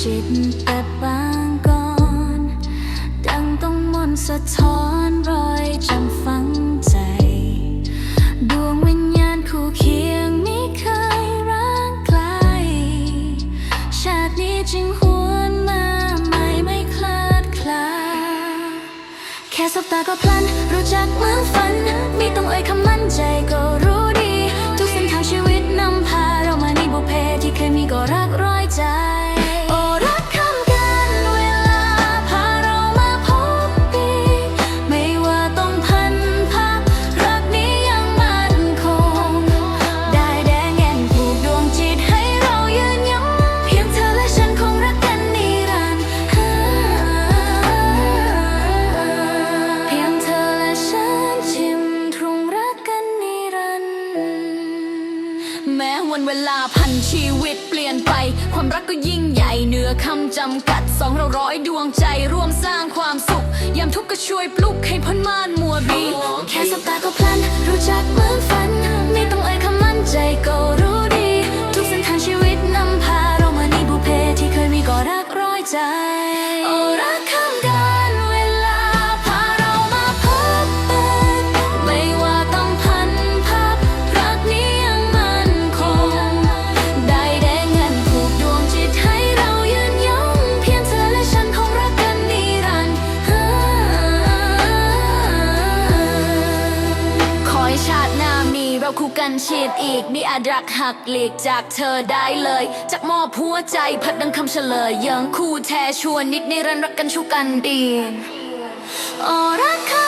ชิดแต่บางก่อน ดังต้องมนสะท้อนรอยจำฝังใจ ดวงวิญญาณคู่เคียงไม่เคยร้างไกล ชาตินี้จึงหวนมาใหม่ไม่คลาดคลา แค่สบตาก็พลัน รู้จักเหมือนฝัน ไม่ต้องเอ่ยคำมั่นใจก็รู้ วันเวลาพันชีวิตเปลี่ยนไป ความรักก็ยิ่งใหญ่เหนือคำจำกัดสองเราร้อยดวงใจร่วมสร้างความสุขยามทุกข์ก็ช่วยปลุกให้พ้นม่านมัวบีแค่สบตาก็พลัน รู้จักเหมือนฝัน ไม่ต้องเอ่ยคำมั่นใจก็รู้ดี ทุกเส้นทางชีวิตนำพาเรามาในบุพเพที่เคยมีก็รักร้อยใจ โอ้รักคำกันเว เราคู่กันชีดอีกมีอาจรักหักหลีกจากเธอได้เลย จากมอบหัวใจพัดดังคำเฉลยยังคู่แท้ชวนนิดนิรันดร์รักกันชูกันดีโอรักคำ